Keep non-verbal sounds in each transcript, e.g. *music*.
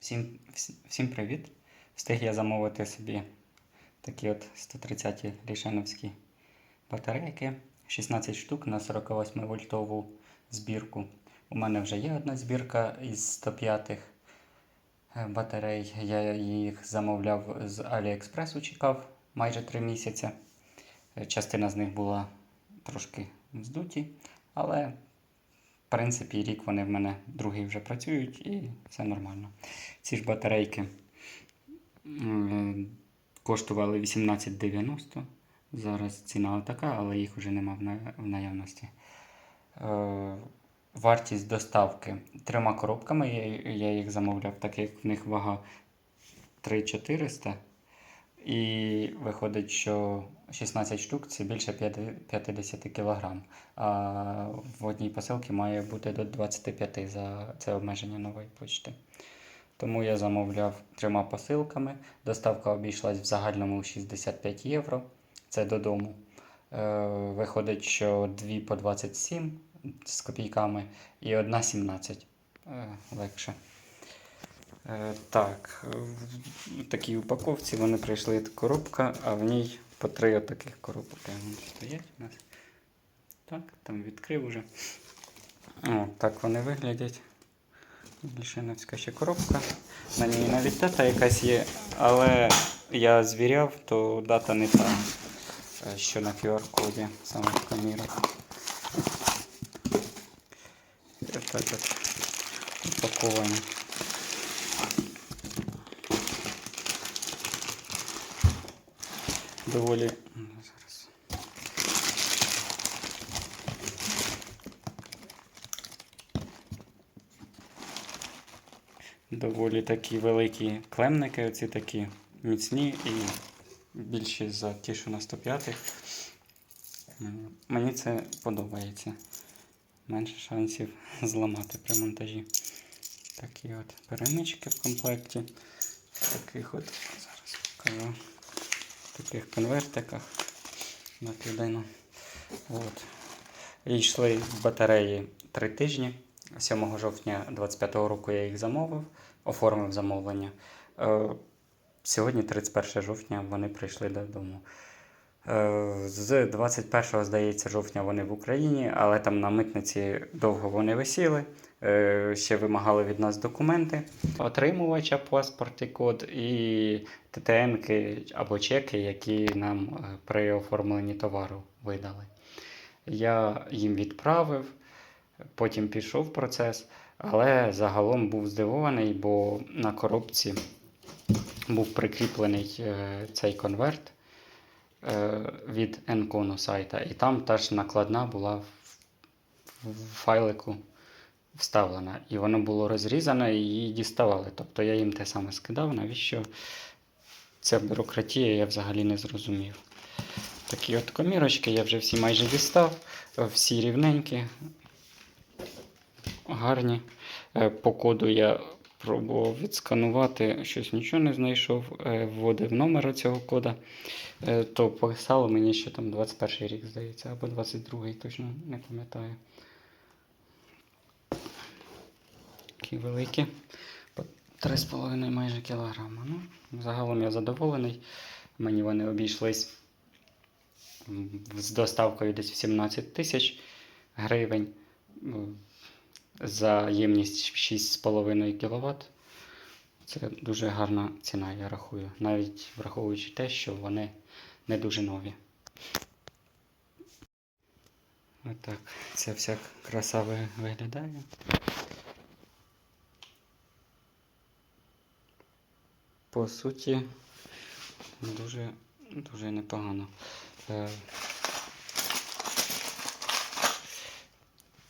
Всім, всім привіт! Встиг я замовити собі такі от 130-ті рішеновські батарейки. 16 штук на 48 вольтову збірку. У мене вже є одна збірка із 105 батарей. Я їх замовляв з Аліекспресу, чекав майже 3 місяці. Е, Частина з них була трошки здуті, але принципі рік вони в мене другий вже працюють і все нормально. Ці ж батарейки коштували 18,90. Зараз ціна така, але їх вже нема в наявності. Е, Вартість доставки трьома коробками. Я їх замовляв, так як в них вага 3400. І виходить, що 16 штук це більше 50 кг. А в одній посилці має бути до 25 за це обмеження нової почти. Тому я замовляв трьома посилками. Доставка обійшлась в загальному 65 євро. Це додому. Е, виходить, що дві по 27 з копійками і одна 17 е, легше. Е, так, в такій упаковці вони прийшли коробка, а в ній по три таких коробок стоять у нас. Так, там відкрив уже. О, так вони виглядять. Лішиновська ще коробка. На ній навіть дата якась є, але я звіряв, то дата не та, е, що на QR-коді саме в камерах. Так от упаковані. Доволі. Доволі такі великі клемники, оці такі міцні і більші за ті, що на 105 М, Мені це подобається. Менше шансів *laughs* зламати при монтажі. Такі от перемички в комплекті. Таких от, зараз покажу, таких конвертиках на людину. От. І йшли батареї 3 тижні. 7 жовтня 25 року я їх замовив, оформив замовлення. Е, Сьогодні, 31 жовтня, вони прийшли додому. Е, З 21, здається, жовтня вони в Україні, але там на митниці довго вони висіли. Е, Ще вимагали від нас документи, отримувача, паспорт і код, і ТТН або чеки, які нам е, при оформленні товару видали. Я їм відправив, потім пішов процес, але загалом був здивований, бо на коробці був прикріплений цей конверт від Encono сайта, і там та ж накладна була в, файлику вставлена. І воно було розрізане і її діставали. Тобто я їм те саме скидав, навіщо ця бюрократія, я взагалі не зрозумів. Такі от комірочки я вже всі майже дістав, е, всі рівненькі, гарні. Е, По коду я пробував відсканувати, щось нічого не знайшов, е, вводив номер цього кода, е, то писало мені, що там 21 рік, здається, або 22-й, точно не пам'ятаю. Такі великі. По 3,5 майже кілограма. Ну, загалом я задоволений. Мені вони обійшлись з доставкою десь в 17 тисяч гривень. За ємність 6,5 кВт. Це дуже гарна ціна, я рахую. Навіть враховуючи те, що вони не дуже нові. Отак, ця вся краса виглядає. По суті, дуже, дуже непогано. Е,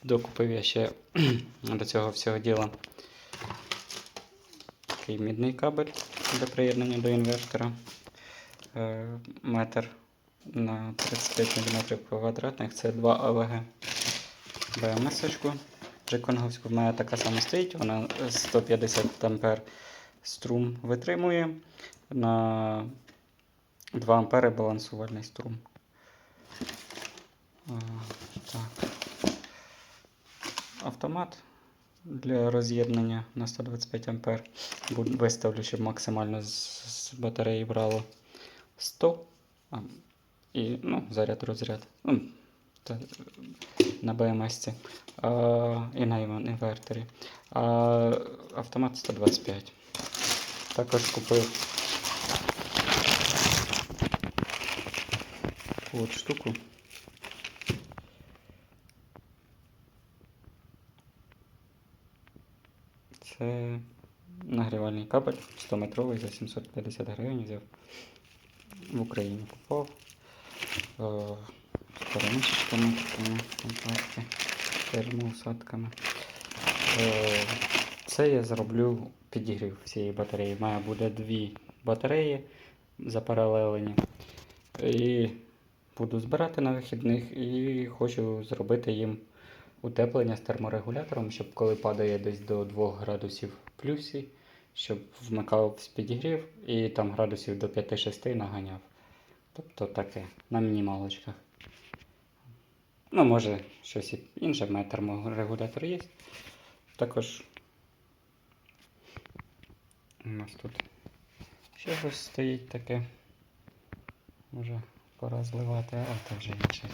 Докупив я ще *clears throat* до цього всього діла такий мідний кабель для приєднання до інвертора. Е, Метр на 35 мм квадратних. Це 2 АВГ. БМС-очку. Джеконговську в мене така сама стоїть, вона 150 ампер струм витримує. На 2 ампери балансувальний струм. Автомат для роз'єднання на 125 А. Виставлю, щоб максимально з, батареї брало 100. А, і ну, заряд розряд. Ну, на БМС. А, і на інвер- інвертері. А автомат 125. Також купив от штуку. Це нагрівальний кабель 100-метровий за 750 гривень взяв. В Україні купував. Е, З перемичками комплекті, термоусадками. Е, Це я зроблю підігрів всієї батареї. Має буде дві батареї запаралелені. І буду збирати на вихідних і хочу зробити їм утеплення з терморегулятором, щоб коли падає десь до 2 градусів плюсі, щоб вмикав з підігрів і там градусів до 5-6 наганяв. Тобто таке, на мінімалочках. Ну, може, щось інше, в мене терморегулятор є. Також у нас тут ще щось стоїть таке. Може пора зливати, а це вже інше.